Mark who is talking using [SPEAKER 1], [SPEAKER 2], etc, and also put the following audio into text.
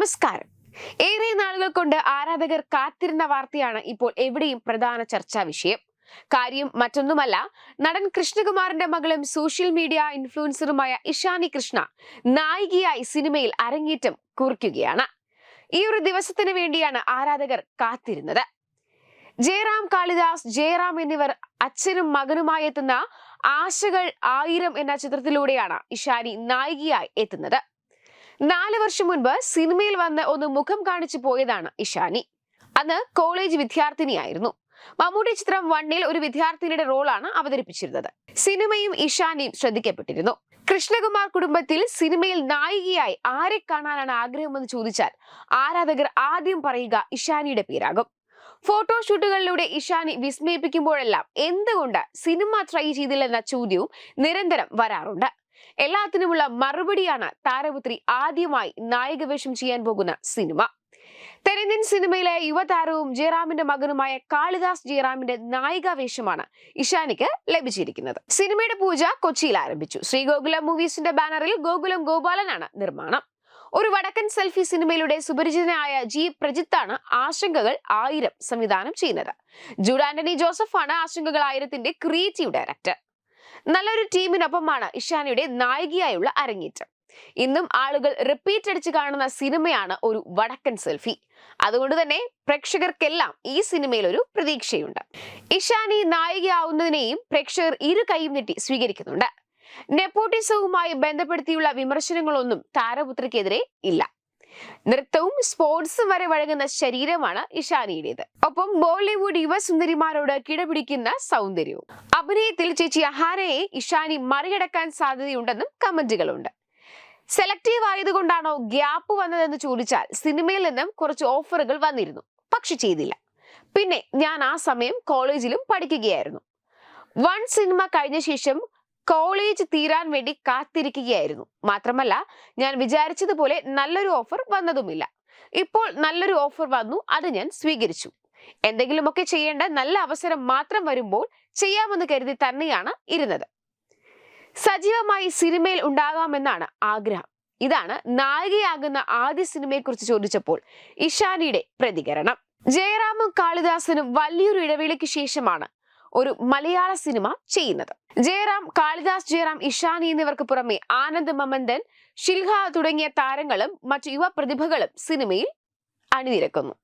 [SPEAKER 1] നമസ്കാരം. ഏറെ നാളുകൾ കൊണ്ട് ആരാധകർ കാത്തിരുന്ന വാർത്തയാണ് ഇപ്പോൾ എവിടെയും പ്രധാന ചർച്ചാ വിഷയം. കാര്യം മറ്റൊന്നുമല്ല നടൻ കൃഷ്ണകുമാറിന്റെ മകളും സോഷ്യൽ മീഡിയ ഇൻഫ്ലുവൻസറുമായ ഇഷാനി കൃഷ്ണ നായികയായി സിനിമയിൽ അരങ്ങേറ്റം കുറിക്കുകയാണ്. ഈ ഒരു ദിവസത്തിന് വേണ്ടിയാണ് ആരാധകർ കാത്തിരുന്നത്. ജയറാം കാളിദാസ് ജയറാം എന്നിവർ അച്ഛനും മകനുമായി എത്തുന്ന ആശകൾ ആയിരം എന്ന ചിത്രത്തിലൂടെയാണ് ഇഷാനി നായികയായി എത്തുന്നത്. നാല് വർഷം മുൻപ് സിനിമയിൽ വന്ന് ഒന്ന് മുഖം കാണിച്ചു പോയതാണ് ഇഷാനി. അന്ന് കോളേജ് വിദ്യാർത്ഥിനിയായിരുന്നു. മമ്മൂട്ടി ചിത്രം വണ്ണിൽ ഒരു വിദ്യാർത്ഥിനിയുടെ റോളാണ് അവതരിപ്പിച്ചിരുന്നത്. സിനിമയും ഇഷാനിയും ശ്രദ്ധിക്കപ്പെട്ടിരുന്നു. കൃഷ്ണകുമാർ കുടുംബത്തിൽ സിനിമയിൽ നായികയായി ആരെ കാണാനാണ് ആഗ്രഹമെന്ന് ചോദിച്ചാൽ ആരാധകർ ആദ്യം പറയുക ഇഷാനിയുടെ പേരാകും. ഫോട്ടോഷൂട്ടുകളിലൂടെ ഇഷാനി വിസ്മയിപ്പിക്കുമ്പോഴെല്ലാം എന്തുകൊണ്ട് സിനിമ ട്രൈ ചെയ്തില്ലെന്ന ചോദ്യവും നിരന്തരം വരാറുണ്ട്. എല്ലാത്തിനുമുള്ള മറുപടിയാണ് താരപുത്രി ആദ്യമായി നായികവേഷം ചെയ്യാൻ പോകുന്ന സിനിമ. തെരഞ്ഞൻ സിനിമയിലെ യുവതാരവും ജയറാമിന്റെ മകനുമായ കാളിദാസ് ജയറാമിന്റെ നായികാവേഷമാണ് ഇഷാനിക്ക് ലഭിച്ചിരിക്കുന്നത്. സിനിമയുടെ പൂജ കൊച്ചിയിൽ ആരംഭിച്ചു. ശ്രീ ഗോകുലം മൂവീസിന്റെ ബാനറിൽ ഗോകുലം ഗോപാലനാണ് നിർമ്മാണം. ഒരു വടക്കൻ സെൽഫി സിനിമയിലൂടെ സുപരിചിതനായ ജി. പ്രജിത്താണ് ആശങ്കകൾ ആയിരം സംവിധാനം ചെയ്യുന്നത്. ജൂഡ് ആന്റണി ജോസഫാണ് ആശങ്കകൾ ആയിരത്തിന്റെ ക്രിയേറ്റീവ് ഡയറക്ടർ. നല്ലൊരു ടീമിനൊപ്പമാണ് ഇഷാനിയുടെ നായികയായുള്ള അരങ്ങേറ്റം. ഇന്നും ആളുകൾ റിപ്പീറ്റ് അടിച്ച് കാണുന്ന സിനിമയാണ് ഒരു വടക്കൻ സെൽഫി. അതുകൊണ്ട് തന്നെ പ്രേക്ഷകർക്കെല്ലാം ഈ സിനിമയിൽ ഒരു പ്രതീക്ഷയുണ്ട്. ഇഷാനി നായികയാവുന്നതിനെയും പ്രേക്ഷകർ ഇരു കൈയും നീട്ടി സ്വീകരിക്കുന്നുണ്ട്. നെപ്പോട്ടിസവുമായി ബന്ധപ്പെടുത്തിയുള്ള വിമർശനങ്ങളൊന്നും താരപുത്രിക്കെതിരെ ഇല്ല. നൃത്തവും സ്പോർട്സും വരെ വഴങ്ങുന്ന ശരീരമാണ് ഇഷാനിയുടേത് ഒപ്പം ബോളിവുഡ് യുവസുന്ദരിമാരോട് കിടപിടിക്കുന്ന സൗന്ദര്യവും. അഭിനയത്തിൽ ചേച്ചി അഹാനയെ ഇഷാനി മറികടക്കാൻ സാധ്യതയുണ്ടെന്നും കമന്റുകളുണ്ട്. സെലക്റ്റീവ് ആയതുകൊണ്ടാണോ ഗ്യാപ്പ് വന്നതെന്ന് ചോദിച്ചാൽ സിനിമയിൽ നിന്നും കുറച്ച് ഓഫറുകൾ വന്നിരുന്നു. പക്ഷെ ചെയ്തില്ല. പിന്നെ ഞാൻ ആ സമയം കോളേജിലും പഠിക്കുകയായിരുന്നു. വൺ സിനിമ കഴിഞ്ഞ ശേഷം കോളേജ് തീരാൻ വേണ്ടി കാത്തിരിക്കുകയായിരുന്നു. മാത്രമല്ല ഞാൻ വിചാരിച്ചതുപോലെ നല്ലൊരു ഓഫർ വന്നതുമില്ല. ഇപ്പോൾ നല്ലൊരു ഓഫർ വന്നു അത് ഞാൻ സ്വീകരിച്ചു. എന്തെങ്കിലുമൊക്കെ ചെയ്യേണ്ട നല്ല അവസരം മാത്രം വരുമ്പോൾ ചെയ്യാമെന്ന് കരുതി തന്നെയാണ് ഇരുന്നത്. സജീവമായി സിനിമയിൽ ഉണ്ടാകാമെന്നാണ് ആഗ്രഹം. ഇതാണ് നായികയാകുന്ന ആദ്യ സിനിമയെക്കുറിച്ച് ചോദിച്ചപ്പോൾ ഇഷാനിയുടെ പ്രതികരണം. ജയറാമും കാളിദാസനും വലിയൊരു ഇടവേളയ്ക്ക് ശേഷമാണ് ഒരു മലയാള സിനിമ ചെയ്യുന്നത്. ജയറാം കാളിദാസ് ജയറാം ഇഷാനി എന്നിവർക്ക് പുറമെ ആനന്ദ് മമന്ദൻ ഷിൽഹ തുടങ്ങിയ താരങ്ങളും മറ്റു യുവ പ്രതിഭകളും സിനിമയിൽ അണിനിരക്കുന്നു.